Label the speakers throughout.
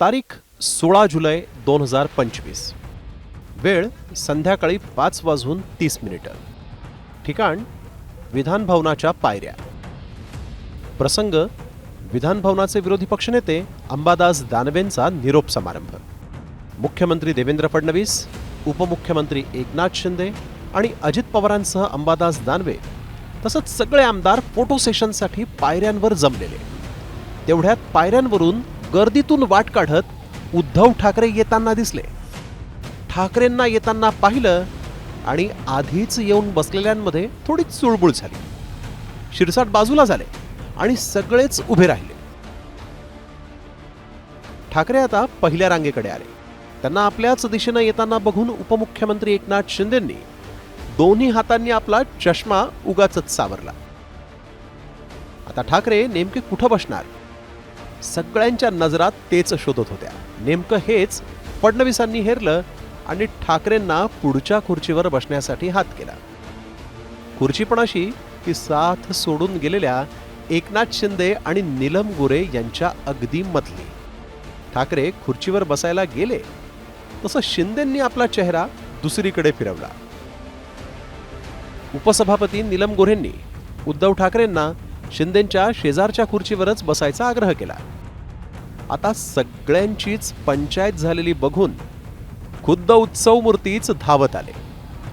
Speaker 1: तारीख सोळा जुलै दोन हजार पंचवीस. वेळ संध्याकाळी पाच वाजून तीस मिनिटं. ठिकाण विधानभवनाच्या पायऱ्या. प्रसंग विधानभवनाचे विरोधी पक्षनेते अंबादास दानवेंचा निरोप समारंभ. मुख्यमंत्री देवेंद्र फडणवीस उपमुख्यमंत्री एकनाथ शिंदे आणि अजित पवारांसह अंबादास दानवे तसंच सगळे आमदार फोटो सेशनसाठी पायऱ्यांवर जमलेले. तेवढ्यात पायऱ्यांवरून गर्दीतून वाट काढत उद्धव ठाकरे येताना दिसले. ठाकरेंना येताना पाहिलं आणि आधीच येऊन बसलेल्यांमध्ये थोडी चुळबुळ झाली. शिरसाट बाजूला झाले आणि सगळेच उभे राहिले. ठाकरे आता पहिल्या रांगेकडे आले. त्यांना आपल्याच दिशेनं येताना बघून उपमुख्यमंत्री एकनाथ शिंदेंनी दोन्ही हातांनी आपला चष्मा उगाच सावरला. आता ठाकरे नेमके कुठं बसणार? सगळ्यांच्या नजरात तेच शोधत होत्या. नेमकं हेच फडणवीसांनी हेरलं आणि ठाकरेंना पुढच्या खुर्चीवर बसण्यासाठी हात केला. खुर्ची पण अशी की साथ सोडून गेलेल्या एकनाथ शिंदे आणि नीलम गोरे यांच्या अगदी मधली. ठाकरे खुर्चीवर बसायला गेले. तसं शिंदेंनी आपला चेहरा दुसरीकडे फिरवला. उपसभापती नीलम गोरेंनी उद्धव ठाकरेंना शिंदेंच्या शेजारच्या खुर्चीवरच बसायचा आग्रह केला. आता सगळ्यांचीच पंचायत झालेली बघून खुद्द उत्सव मूर्तीच धावत आले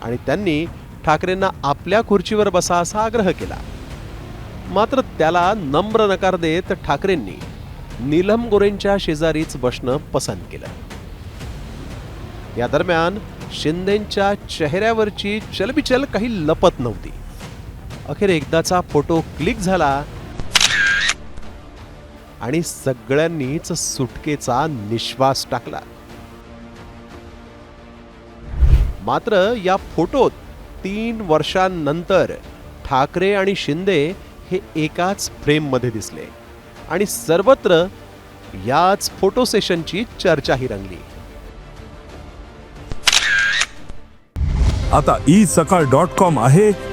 Speaker 1: आणि त्यांनी ठाकरेंना आपल्या खुर्चीवर बसा असा आग्रह केला. मात्र त्याला नम्र नकार देत ठाकरेंनी नीलम गोरेंच्या शेजारीच बसणं पसंत केलं. या दरम्यान शिंदेंच्या चेहऱ्यावरची चलबिचल काही लपत नव्हती. अखेर एकदाचा फोटो क्लिक झाला. आणि सगळ्यांनीच सुटकेचा निश्वास टाकला. मात्र या फोटोत तीन वर्षांनंतर ठाकरे आणि शिंदे हे एकाच फ्रेममध्ये दिसले. आणि सर्वत्र याच फोटो सेशनची चर्चाही रंगली.
Speaker 2: आता ई सकाळ डॉट कॉम आहे.